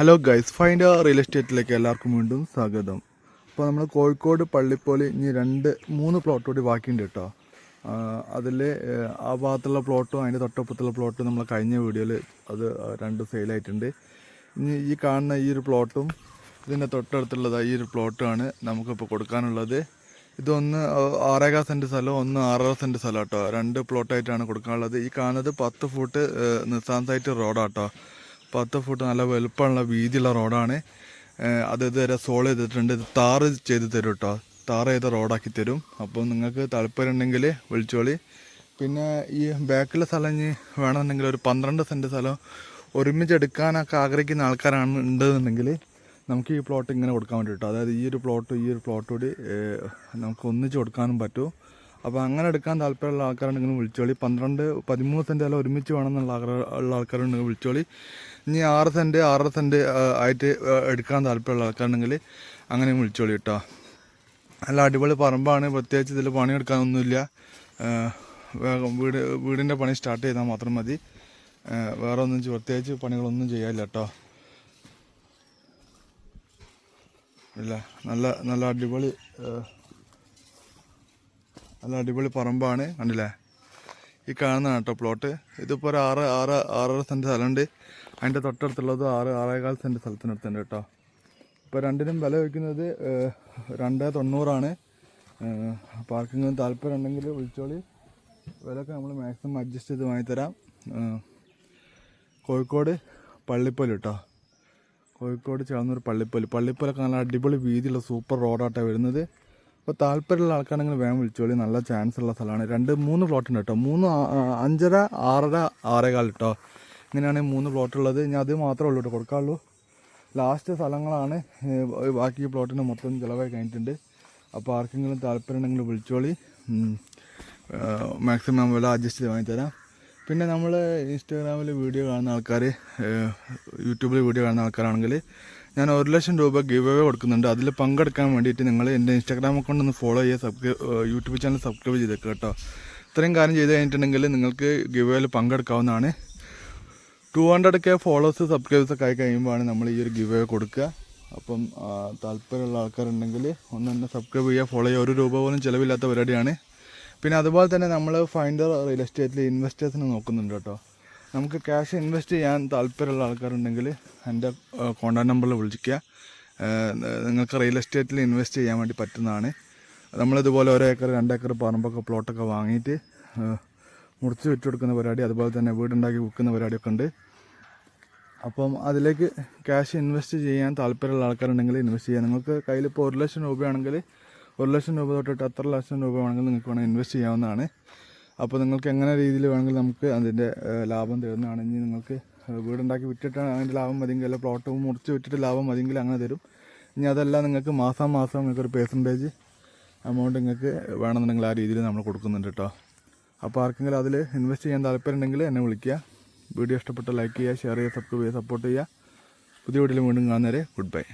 Hello guys find real എസ്റ്റേറ്റിലേക്ക് എല്ലാവർക്കും വീണ്ടും സ്വാഗതം. അപ്പോൾ നമ്മൾ കോഴിക്കോട് പള്ളിപ്പോലി ഇനി രണ്ട് മൂന്ന് പ്ലോട്ട് കൂടി ബാക്കിയുണ്ട് കേട്ടോ. അതിൽ ആ ഭാഗത്തുള്ള പ്ലോട്ടും അതിന്റെ തൊട്ടപ്പുറത്തുള്ള പ്ലോട്ടും നമ്മൾ കഴിഞ്ഞ വീഡിയോയിൽ അത് രണ്ട് സെയിലായിട്ടുണ്ട് ഇനി ഈ കാണുന്ന ഈ ഒരു പ്ലോട്ടും ഇതിന്റെ തൊട്ടടുത്തുള്ളത് ഈ ഒരു പ്ലോട്ടുമാണ് നമുക്കിപ്പോൾ കൊടുക്കാനുള്ളത്. ഇതൊന്ന് ആറേകാൽ സെന്റ് സ്ഥലം ഒന്ന് ആറര സെന്റ് സ്ഥലം കേട്ടോ. രണ്ട് പ്ലോട്ടായിട്ടാണ് കൊടുക്കാനുള്ളത്. ഈ കാണുന്നത് പത്ത് ഫുട്ട് സൈറ്റ് റോഡാട്ടോ പത്ത് ഫുട്ട് നല്ല വലുപ്പമുള്ള വീതിയുള്ള റോഡാണ്. അത് ഇതുവരെ സോൾ ചെയ്തിട്ടുണ്ട്. ഇത് താറ് ചെയ്ത് തരും കേട്ടോ താറ് ചെയ്ത റോഡാക്കി തരും. അപ്പോൾ നിങ്ങൾക്ക് താല്പര്യം ഉണ്ടെങ്കിൽ വിളിച്ചോളി. പിന്നെ ഈ ബാക്കിലെ സ്ഥലം ഇനി വേണമെന്നുണ്ടെങ്കിൽ ഒരു പന്ത്രണ്ട് സെന്റ് സ്ഥലം ഒരുമിച്ച് എടുക്കാനൊക്കെ ആഗ്രഹിക്കുന്ന ആൾക്കാരാണ് ഉണ്ടെന്നുണ്ടെങ്കിൽ നമുക്ക് ഈ പ്ലോട്ട് ഇങ്ങനെ കൊടുക്കാൻ വേണ്ടി കേട്ടോ അതായത് ഈ ഒരു പ്ലോട്ട് ഈ ഒരു പ്ലോട്ട് കൂടി നമുക്ക് ഒന്നിച്ച് കൊടുക്കാനും പറ്റും. അപ്പോൾ അങ്ങനെ എടുക്കാൻ താല്പര്യമുള്ള ആൾക്കാരുണ്ടെങ്കിൽ വിളിച്ചോളി. പന്ത്രണ്ട് പതിമൂന്ന് സെന്റ് അല്ല ഒരുമിച്ച് വേണമെന്നുള്ള ഉള്ള ആൾക്കാരുണ്ടെങ്കിൽ വിളിച്ചോളി. ഇനി ആറ് സെന്റ് ആറര സെന്റ് ആയിട്ട് എടുക്കാൻ താല്പര്യമുള്ള ആൾക്കാരുണ്ടെങ്കിൽ അങ്ങനെ വിളിച്ചോളി കേട്ടോ നല്ല അടിപൊളി പറമ്പാണ് പ്രത്യേകിച്ച് ഇതിൽ പണിയെടുക്കാനൊന്നുമില്ല. വേഗം വീട് വീടിന്റെ പണി സ്റ്റാർട്ട് ചെയ്താൽ മാത്രം മതി. വേറെ ഒന്നും പ്രത്യേകിച്ച് പണികളൊന്നും ചെയ്യാനില്ല കേട്ടോ ഇല്ല നല്ല നല്ല അടിപൊളി നല്ല അടിപൊളി പറമ്പാണ്. കണ്ടില്ലേ? ഈ കാണുന്നതാണ് കേട്ടോ പ്ലോട്ട് ഇതിപ്പോൾ ഒരു ആറ് ആറ് ആറര സെന്റ് സ്ഥലമുണ്ട്. അതിന്റെ തൊട്ടടുത്തുള്ളത് ആറ് ആറേകാൽ സെന്റ് സ്ഥലത്തിനടുത്തുണ്ട് കേട്ടോ. ഇപ്പോൾ രണ്ടിനും വില വയ്ക്കുന്നത് രണ്ട് തൊണ്ണൂറാണ്. പാർക്കിങ്ങിന് താല്പര്യം ഉണ്ടെങ്കിൽ വിളിച്ചോളി. വിലയൊക്കെ നമ്മൾ മാക്സിമം അഡ്ജസ്റ്റ് ചെയ്ത് വാങ്ങിത്തരാം കോഴിക്കോട് പള്ളിപ്പൊലി കേട്ടോ. കോഴിക്കോട് ചേർന്നൊരു പള്ളിപ്പൊലി പള്ളിപ്പൊലൊക്കെ നല്ല അടിപൊളി വീതിയുള്ള സൂപ്പർ റോഡായിട്ടാണ് വരുന്നത്. അപ്പോൾ താല്പര്യമുള്ള ആൾക്കാരെങ്കിൽ വേഗം വിളിച്ചോളി നല്ല ചാൻസ് ഉള്ള സ്ഥലമാണ്. രണ്ട് മൂന്ന് പ്ലോട്ട് ഉണ്ട് കേട്ടോ മൂന്ന് അഞ്ചര ആറര ആറേകാൽ കേട്ടോ ഇങ്ങനെയാണ് മൂന്ന് പ്ലോട്ട് ഉള്ളത്. ഇനി അത് മാത്രമേ ഉള്ളൂ കേട്ടോ കൊടുക്കാനുള്ളൂ ലാസ്റ്റ് സ്ഥലങ്ങളാണ്. ബാക്കി പ്ലോട്ടിന് മൊത്തം ചിലവായി കഴിഞ്ഞിട്ടുണ്ട്. അപ്പോൾ ആർക്കെങ്കിലും താല്പര്യം ഉണ്ടെങ്കിൽ വിളിച്ചോളി മാക്സിമം വില അഡ്ജസ്റ്റ് ചെയ്ത് വാങ്ങിത്തരാം പിന്നെ നമ്മൾ ഇൻസ്റ്റാഗ്രാമിൽ വീഡിയോ കാണുന്ന ആൾക്കാർ യൂട്യൂബിൽ വീഡിയോ കാണുന്ന ആൾക്കാരാണെങ്കിൽ ഞാൻ ഒരു ലക്ഷം രൂപ ഗിവ് അവേ കൊടുക്കുന്നുണ്ട്. അതിൽ പങ്കെടുക്കാൻ വേണ്ടിയിട്ട് നിങ്ങൾ എന്റെ ഇൻസ്റ്റാഗ്രാം അക്കൗണ്ട് ഒന്ന് ഫോളോ ചെയ്യുക സബ്സ്ക്രൈബ് യൂട്യൂബ് ചാനൽ സബ്സ്ക്രൈബ് ചെയ്തേക്കുക കേട്ടോ. ഇത്രയും കാര്യം ചെയ്ത് കഴിഞ്ഞിട്ടുണ്ടെങ്കിൽ നിങ്ങൾക്ക് ഗിവ് അവേയിൽ പങ്കെടുക്കാവുന്നതാണ്. Two hundred K followers subscribers ഒക്കെ ആയി കഴിയുമ്പോഴാണ് നമ്മൾ ഈ ഒരു ഗിവ് അവേ കൊടുക്കുക. അപ്പം താല്പര്യമുള്ള ആൾക്കാരുണ്ടെങ്കിൽ ഒന്ന് തന്നെ സബ്സ്ക്രൈബ് ചെയ്യുക ഫോളോ ചെയ്യുക. ഒരു രൂപ പോലും ചിലവില്ലാത്ത പരിപാടിയാണ് പിന്നെ അതുപോലെ തന്നെ നമ്മൾ ഫൈൻഡർ റിയൽ എസ്റ്റേറ്റിൽ ഇൻവെസ്റ്റേഴ്സിനെ നോക്കുന്നുണ്ട് കേട്ടോ. നമുക്ക് ക്യാഷ് ഇൻവെസ്റ്റ് ചെയ്യാൻ താല്പര്യമുള്ള ആൾക്കാരുണ്ടെങ്കിൽ എന്റെ കോൺടാക്ട് നമ്പറിൽ വിളിക്കുക. നിങ്ങൾക്ക് റിയൽ എസ്റ്റേറ്റിൽ ഇൻവെസ്റ്റ് ചെയ്യാൻ വേണ്ടി പറ്റുന്നതാണ്. നമ്മളിതുപോലെ ഒരു ഏക്കർ രണ്ട് ഏക്കർ പറമ്പൊക്കെ പ്ലോട്ടൊക്കെ വാങ്ങിയിട്ട് മുറിച്ച് വിറ്റ് കൊടുക്കുന്ന പരിപാടി അതുപോലെ തന്നെ വീടുണ്ടാക്കി വിൽക്കുന്ന പരിപാടിയൊക്കെ ഉണ്ട്. അപ്പം അതിലേക്ക് ക്യാഷ് ഇൻവെസ്റ്റ് ചെയ്യാൻ താല്പര്യമുള്ള ആൾക്കാരുണ്ടെങ്കിൽ ഇൻവെസ്റ്റ് ചെയ്യാം നിങ്ങൾക്ക് കയ്യിൽ ഇപ്പോൾ ഒരു ലക്ഷം രൂപയാണെങ്കിൽ ഒരു ലക്ഷം രൂപ തൊട്ടിട്ട് എത്ര ലക്ഷം രൂപ വേണമെങ്കിൽ നിങ്ങൾക്ക് വേണമെങ്കിൽ ഇൻവെസ്റ്റ് ചെയ്യാവുന്നതാണ്. അപ്പോൾ നിങ്ങൾക്ക് എങ്ങനെ രീതിയിൽ വേണമെങ്കിൽ നമുക്ക് അതിന്റെ ലാഭം തരുന്നതാണ് ഇനി നിങ്ങൾക്ക് വീടുണ്ടാക്കി വിറ്റിട്ടാണ് അതിന്റെ ലാഭം മതിയെങ്കിൽ അല്ല പ്ലോട്ട് മുറിച്ച് വിറ്റിട്ട് ലാഭം മതിയെങ്കിൽ അങ്ങനെ തരും. ഇനി അതല്ല നിങ്ങൾക്ക് മാസം മാസം നിങ്ങൾക്ക് ഒരു പെർസെന്റേജ് എമൗണ്ട് നിങ്ങൾക്ക് വേണമെന്നുണ്ടെങ്കിൽ ആ രീതിയിൽ നമ്മൾ കൊടുക്കുന്നുണ്ട് കേട്ടോ. അപ്പോൾ ആർക്കെങ്കിലും അതിൽ ഇൻവെസ്റ്റ് ചെയ്യാൻ താല്പര്യമുണ്ടെങ്കിൽ എന്നെ വിളിക്കുക. വീഡിയോ ഇഷ്ടപ്പെട്ട ലൈക്ക് ചെയ്യുക ഷെയർ ചെയ്യുക സബ്സ്ക്രൈബ് ചെയ്യുക സപ്പോർട്ട് ചെയ്യുക. പുതിയ വീഡിയോയിൽ വീണ്ടും കാണുന്നവരെ ഗുഡ് ബൈ